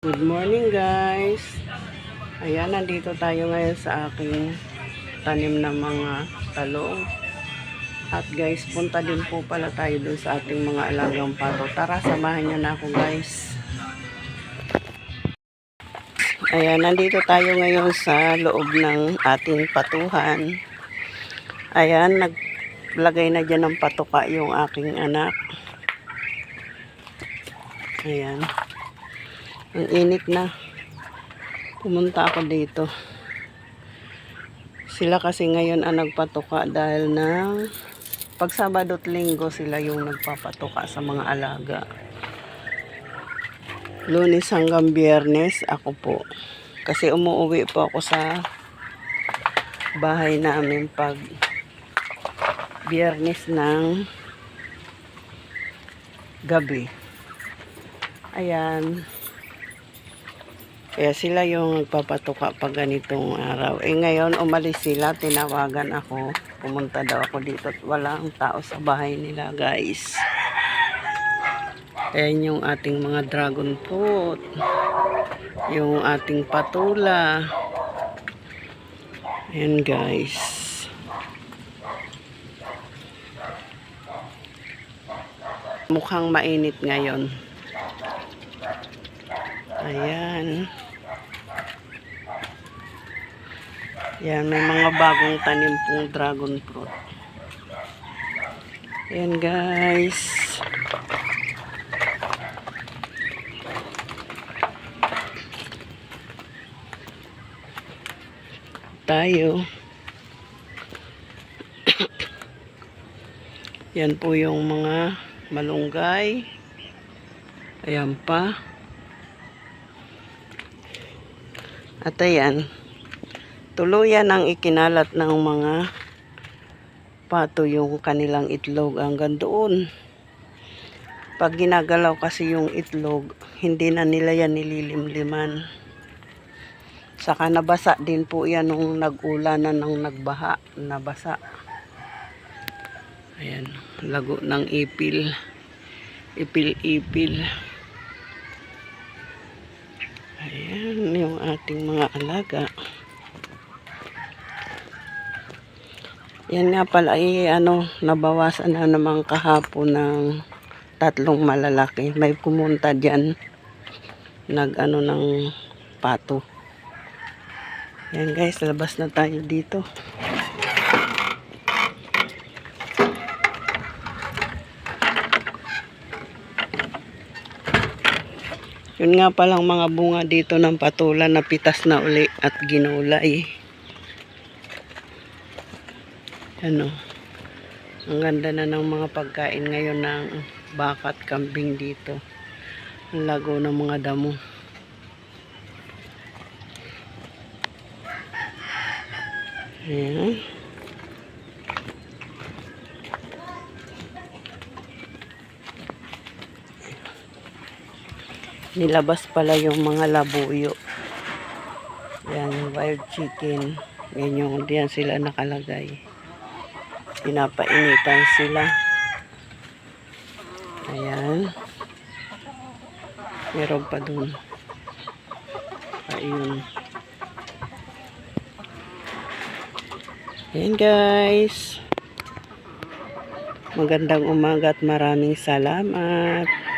Good morning guys. Ayan, nandito tayo ngayon sa aking tanim na mga talong. At guys, punta din po pala tayo dun sa ating mga alagang pato. Tara, samahan niyo na ako guys. Ayan, nandito tayo ngayon sa loob ng ating patuhan. Ayan, naglagay na dyan ng patuka yung aking anak. Ayan. Ang init na. Pumunta ako dito. Sila kasi ngayon ang nagpatuka dahil ng pag Sabado at Linggo sila yung nagpapatuka sa mga alaga. Lunes hanggang Biyernes ako po. Kasi umuwi po ako sa bahay namin pag Biyernes ng gabi. Ayan. Kaya sila yung nagpapatuka pag ganitong araw. Eh ngayon, umalis sila, tinawagan ako. Pumunta daw ako dito at walang tao sa bahay nila, guys. Ayan yung ating mga dragon fruit. Yung ating patula. Ayan, guys. Mukhang mainit ngayon. Ayan. Yan, may mga bagong tanim pong dragon fruit. Ayan guys. Tayo. Yan po yung mga malunggay. Ayan pa. At ayan, tuluyan ang ikinalat ng mga pato yung kanilang itlog hanggang doon. Pag ginagalaw kasi yung itlog, hindi na nila yan nililimliman. Saka nabasa din po yan nung nag-ulanan ng nagbaha, nabasa. Ayan, lago ng ipil. Ipil-ipil. Ayan ating mga alaga. Yan nga pala ay ano, nabawasan na naman kahapon ng tatlong malalaki. May pumunta dyan. Nag ano ng pato. Yan guys, labas na tayo dito. Yun nga palang mga bunga dito ng patula na pitas na uli at ginulay. Ano? Ang ganda na ng mga pagkain ngayon ng baka at kambing dito. Ang lago ng mga damo. Ayan. Nilabas pala yung mga labuyo. Yan, wild chicken. Yan yung diyan sila nakalagay. Pinapainitan sila. Ayan. Meron pa dun. Ayun. Ayan guys. Magandang umaga at maraming salamat.